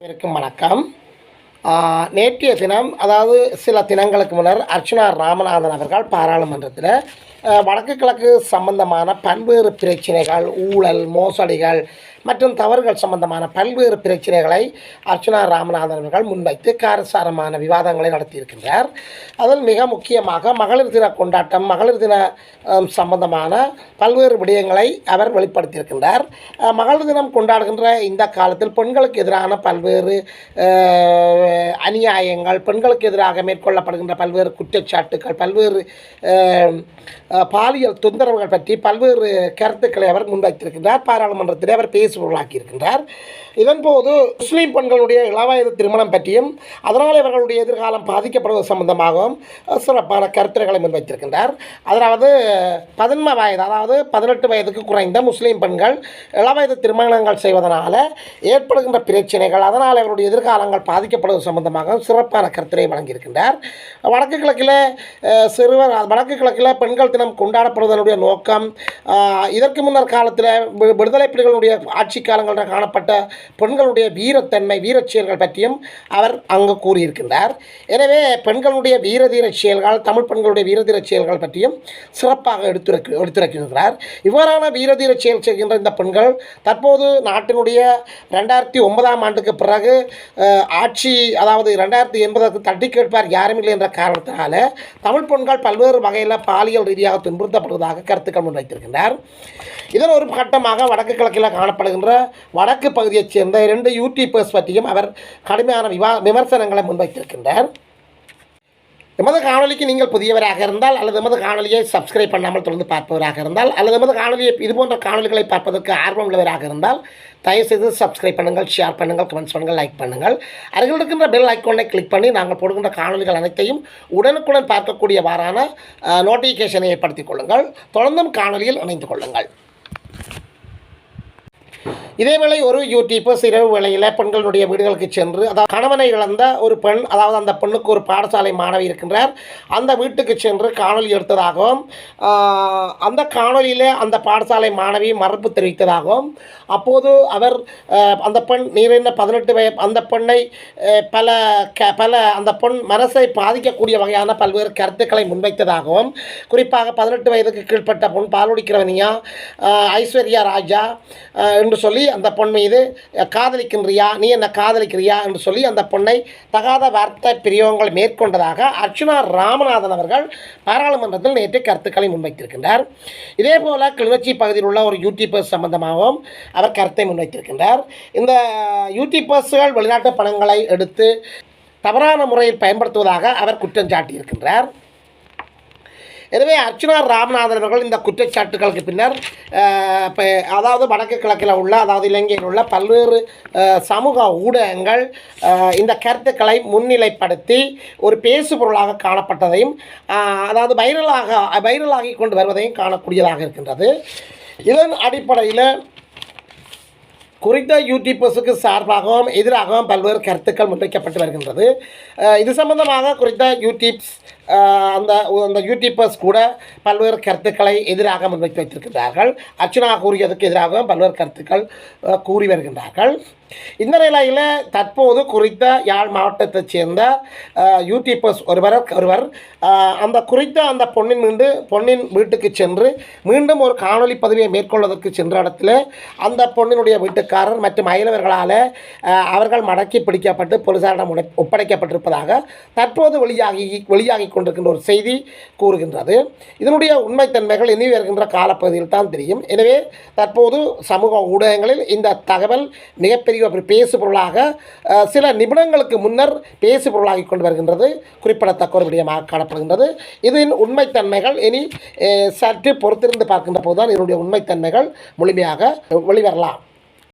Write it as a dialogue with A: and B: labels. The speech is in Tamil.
A: இருக்கும் வணக்கம். நேற்றைய தினம் அதாவது சில தினங்களுக்கு முன்னர் அர்ச்சுனா ராமநாதன் அவர்கள் பாராளுமன்றத்தில் வடக்கு கிழக்கு சம்பந்தமான பல்வேறு பிரச்சனைகள் ஊழல் மோசடிகள் மற்றும் தவறுகள் சம்பந்தமான பல்வேறு பிரச்சனைகளை அர்ச்சுனா ராமநாதன் அவர்கள் முன்வைத்து காரசாரமான விவாதங்களை நடத்தியிருக்கின்றார். அதில் மிக முக்கியமாக மகளிர் தின கொண்டாட்டம் மகளிர் தின சம்பந்தமான பல்வேறு விடயங்களை அவர் வெளிப்படுத்தியிருக்கின்றார். மகளிர் தினம் கொண்டாடுகின்ற இந்த காலத்தில் பெண்களுக்கு எதிரான பல்வேறு அநியாயங்கள் பெண்களுக்கு எதிராக மேற்கொள்ளப்படுகின்ற பல்வேறு குற்றச்சாட்டுக்கள் பல்வேறு பாலியல் தொந்தரவுகள் பற்றி பல்வேறு கருத்துக்களை அவர் முன்வைத்திருக்கின்றார். பாராளுமன்றத்திலே அவர் பேசுபொருளாக்கியிருக்கின்றார் இதன்போது முஸ்லீம் பெண்களுடைய இளவயது திருமணம் பற்றியும் அதனால் இவர்களுடைய எதிர்காலம் பாதிக்கப்படுவது சம்பந்தமாகவும் சிறப்பான கருத்துரைகளை முன்வைத்திருக்கின்றார். அதாவது பதின்ம வயது அதாவது பதினெட்டு வயதுக்கு குறைந்த முஸ்லீம் பெண்கள் இளவயது திருமணங்கள் செய்வதனால் ஏற்படுகின்ற பிரச்சனைகள் அதனால் இவருடைய எதிர்காலங்கள் பாதிக்கப்படுவது சம்பந்தமாக சிறப்பான கருத்துரை வழங்கியிருக்கின்றார். வடக்கு கிழக்கில் சிறுவர் வடக்கு கிழக்கில் பெண்கள் தினம் கொண்டாடப்படுவதனுடைய நோக்கம் இதற்கு முன்னர் காலத்தில் விடுதலை புலிகளுடைய ஆட்சி காலங்களில் காணப்பட்ட பெண்களுடைய வீரத்தன்மை வீரச் செயல்கள் பற்றியும் அவர் அங்கு கூறியிருக்கின்றார். எனவே பெண்களுடைய வீரதீர செயல்கள் தமிழ் பெண்களுடைய வீரதீர செயல்கள் பற்றியும் சிறப்பாக எடுத்துரைக்கு எடுத்துரைக்கின்றார். இவ்வாறான வீரதீர செயல் செய்கின்ற இந்த பெண்கள் தற்போது நாட்டினுடைய ரெண்டாயிரத்தி ஒன்பதாம் ஆண்டுக்கு பிறகு ஆட்சி அதாவது ரெண்டாயிரத்தி எண்பதுக்கு தட்டி கேட்பார் யாரும் இல்லை என்ற காரணத்தினால தமிழ் பெண்கள் பல்வேறு வகையில் பாலியல் ரீதியாக துன்புறுத்தப்படுவதாக கருத்துக்கள் முன்வைத்திருக்கின்றார் இதன் ஒரு கட்டமாக வடக்கு கிழக்கில் காணப்படுகின்ற வடக்கு பகுதியைச் சேர்ந்த இரண்டு யூடியூபர்ஸ் பற்றியும் அவர் கடுமையான விவா விமர்சனங்களை முன்வைத்திருக்கின்றார். எமது காணொலிக்கு நீங்கள் புதியவராக இருந்தால் அல்லது எமது காணொலியை சப்ஸ்கிரைப் பண்ணாமல் தொடர்ந்து பார்ப்பவராக இருந்தால் அல்லது எமது காணொலியை இதுபோன்ற காணொலிகளை பார்ப்பதற்கு ஆர்வம் உள்ளவராக இருந்தால் தயவுசெய்து சப்ஸ்கிரைப் பண்ணுங்கள் ஷேர் பண்ணுங்கள் கமெண்ட்ஸ் பண்ணுங்கள் லைக் பண்ணுங்கள். அருகில் இருக்கின்ற பெல் ஐக்கோனை கிளிக் பண்ணி நாங்கள் போடுகின்ற காணொலிகள் அனைத்தையும் உடனுக்குடன் பார்க்கக்கூடியவாறான நோட்டிஃபிகேஷனை ஏற்படுத்திக் கொள்ளுங்கள். தொடர்ந்தும் காணொலியில் இணைந்து கொள்ளுங்கள். இதேவேளை ஒரு யூடியூபர்ஸ் இரவு வேளையில் பெண்களுடைய வீடுகளுக்கு சென்று அதாவது கணவனை இழந்த ஒரு பெண் அதாவது அந்த பெண்ணுக்கு ஒரு பாடசாலை மாணவி இருக்கின்றார். அந்த வீட்டுக்கு சென்று காணொலி எடுத்ததாகவும் அந்த காணொலியில் அந்த பாடசாலை மாணவி மறுப்பு தெரிவித்ததாகவும் அப்போது அவர் அந்த பெண் நீரின பதினெட்டு வய அந்த பெண்ணை பல க பல அந்த பெண் மனசை பாதிக்கக்கூடிய வகையான பல்வேறு கருத்துக்களை முன்வைத்ததாகவும் குறிப்பாக பதினெட்டு வயதுக்கு கீழ்ப்பட்ட பொன் பாலுடிக்கிறவனியா ஐஸ்வர்யா ராஜா என்று சொல்லி அந்த பொன் மீது காதலிக்கின்றியா? நீ என்ன காதலிக்கிறியா? என்று சொல்லி அந்த பொண்ணை தகாத வார்த்தை பிரயோகங்கள் மேற்கொண்டதாக அர்ச்சுனா ராமநாதன் அவர்கள் பாராளுமன்றத்தில் நேற்று கருத்துக்களை முன்வைத்திருக்கின்றார். இதே போல கிளிநொச்சி பகுதியில் உள்ள ஒரு யூடியூபர்ஸ் சம்பந்தமாகவும் அவர் கருத்தை முன்வைத்திருக்கின்றார். இந்த யூடியூபர்ஸ்கள் வெளிநாட்டு பணங்களை எடுத்து தவறான முறையில் பயன்படுத்துவதாக அவர் குற்றம் சாட்டியிருக்கின்றார். எனவே அர்ச்சனா ராமநாதன் அவர்கள் இந்த குற்றச்சாட்டுகளுக்கு பின்னர் இப்போ அதாவது வடக்கு கிழக்கில் உள்ள அதாவது இலங்கையில் உள்ள பல்வேறு சமூக ஊடகங்கள் இந்த கருத்துக்களை முன்னிலைப்படுத்தி ஒரு பேசுபொருளாக காணப்பட்டதையும் அதாவது வைரலாக வைரலாகி கொண்டு வருவதையும் காணக்கூடியதாக இருக்கின்றது. இதன் அடிப்படையில் குறித்த யூடியூபர்ஸுக்கு சார்பாகவும் எதிராகவும் பல்வேறு கருத்துக்கள் முன்வைக்கப்பட்டு வருகின்றது. இது சம்பந்தமாக குறித்த யூடியூப்ஸ் அந்த அந்த யூடியூபர்ஸ் கூட பல்வேறு கருத்துக்களை எதிராக முன்வைத்து வைத்திருக்கின்றார்கள். அர்ச்சனா கூறியதுக்கு எதிராகவும் பல்வேறு கருத்துக்கள் கூறி வருகின்றார்கள். இந்த நிலையில் தற்போது குறித்த யாழ் மாவட்டத்தைச் சேர்ந்த யூடியூபர்ஸ் ஒருவர் ஒருவர் அந்த குறித்த அந்த பொண்ணின் மீண்டு பொண்ணின் வீட்டுக்கு சென்று மீண்டும் ஒரு காணொலி பதவியை மேற்கொள்வதற்கு சென்ற இடத்துல அந்த பொண்ணினுடைய வீட்டுக்காரர் மற்றும் அயலவர்களால் அவர்கள் மடக்கி பிடிக்கப்பட்டு போலீசாரிடம் உடை- ஒப்படைக்கப்பட்டிருப்பதாக தற்போது வெளியாகி வெளியாகி கொண்டிருக்கின்ற ஒரு செய்தி கூறுகின்றது. இதனுடைய உண்மைத்தன்மைகள் இனி வருகின்ற காலப்பகுதியில் தான் தெரியும். எனவே தற்போது சமூக ஊடகங்களில் இந்த தகவல் மிகப்பெரிய அப்படி பேசுபொருளாக சில நிமிடங்களுக்கு முன்னர் பேசுபொருளாகி கொண்டு வருகின்றது. குறிப்பிடத்தக்க ஒரு விடயமாக காணப்படுகின்றது. இதன் உண்மைத்தன்மைகள் இனி சற்று பொறுத்திருந்து பார்க்கின்ற போதுதான் இதனுடைய உண்மைத்தன்மைகள் முழுமையாக வெளிவரலாம்.